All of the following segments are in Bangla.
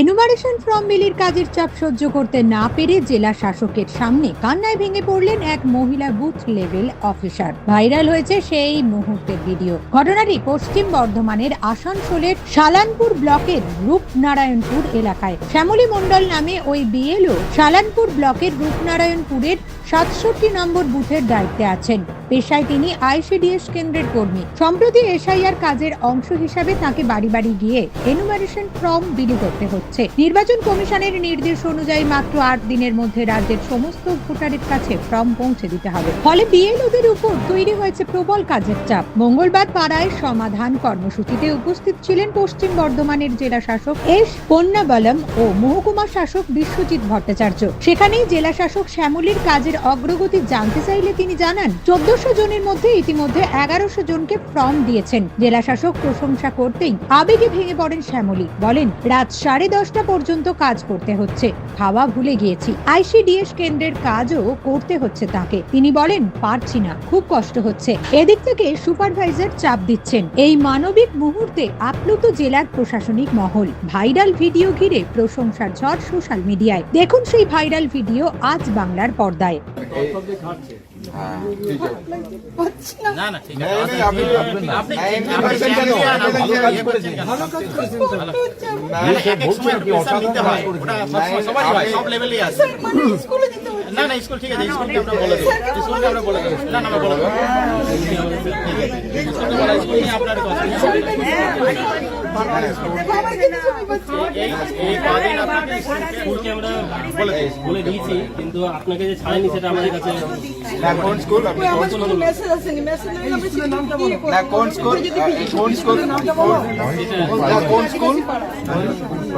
এনুমারেশন ফর্ম বিলির কাজের চাপ সহ্য করতে না পেরে জেলা শাসকের সামনে কান্নায় ভেঙে পড়লেন এক মহিলা বুথ লেভেল অফিসার। ভাইরাল হয়েছে সেই মুহূর্তের ভিডিও। ঘটনাটি পশ্চিম বর্ধমানের আসানসোলের শালানপুর ব্লকের রূপনারায়ণপুর এলাকায়। শ্যামলী মণ্ডল নামে ওই বিএলও শালানপুর ব্লকের রূপনারায়ণপুরের সাতষট্টি নম্বর বুথের দায়িত্বে আছেন। পেশায় তিনি আইসিডিএস কেন্দ্রের কর্মী। সম্প্রতি এসআইআর কাজের অংশ হিসাবে তাকে বাড়ি বাড়ি গিয়ে এনুমারেশন ফর্ম বিলি করতে হচ্ছে। নির্বাচন কমিশনের নির্দেশ অনুযায়ী মাত্র আট দিনের মধ্যে রাজ্যের সমস্ত ভোটারের কাছে ফর্ম পৌঁছে দিতে হবে। ফলে বিএলওদের উপর তৈরি হয়েছে প্রবল কাজের চাপ। মঙ্গলবার পাড়ায় সমাধান কর্মসূচিতে উপস্থিত ছিলেন পশ্চিম বর্ধমানের জেলা শাসক এস পন্নাবলম ও মহকুমা শাসক বিশ্বজিৎ ভট্টাচার্য। সেখানেই জেলা শাসক শ্যামলীর কাজের অগ্রগতি জানতে চাইলে তিনি জানান চোদ্দশো বারোশো জনের মধ্যে ইতিমধ্যে এগারোশো জনকে ফর্ম দিয়েছেন জেলা শাসক প্রশংসা করতেই আবেগে ভেঙে পড়েন শ্যামলী। বলেন, রাত সাড়ে দশটা পর্যন্ত কাজ করতে হচ্ছে। খাওয়া ভুলে গিয়েছি। আইসিডিএস কেন্দ্রের কাজও করতে হচ্ছে তাকে। তিনি বলেন, পারছি না, খুব কষ্ট হচ্ছে। এদিক থেকে সুপারভাইজার চাপ দিচ্ছেন। এই মানবিক মুহূর্তে আপ্লুত জেলার প্রশাসনিক মহল। ভাইরাল ভিডিও ঘিরে প্রশংসার ঝড় সোশ্যাল মিডিয়ায়। দেখুন সেই ভাইরাল ভিডিও আজ বাংলার পর্দায়। না না ঠিক আছে আপনি আপনি ভালো সব লেভেলেই আছে না না স্কুল ঠিক আছে স্কুলকে আমরা বলে না না বলে আপনার এই কদিন আপনাকে স্কুলকে আমরা বলে বলে দিয়েছি কিন্তু আপনাকে যে ছাড়েনি সেটা আমাদের কাছে না কোন স্কুল আপনি কোন স্কুল মেসেজ আসেনি মেসেজ না আমি সেটা কি করব? না কোন স্কুল কোন স্কুল না কোন স্কুল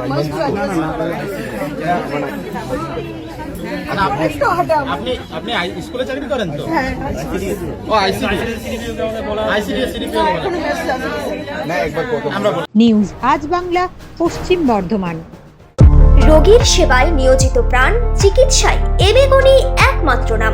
না না না আপনি আপনি স্কুলে চাকরি করেন তো? হ্যাঁ ও আইসিডি। আইসিডি সিডিপি কোনো মেসেজ আসেনি না একবার কত আমরা বলে নিউজ আজ বাংলা পশ্চিম বর্ধমান। রোগীর সেবায় নিয়োজিত প্রাণ চিকিৎসায় এবেগুনি একমাত্র নাম।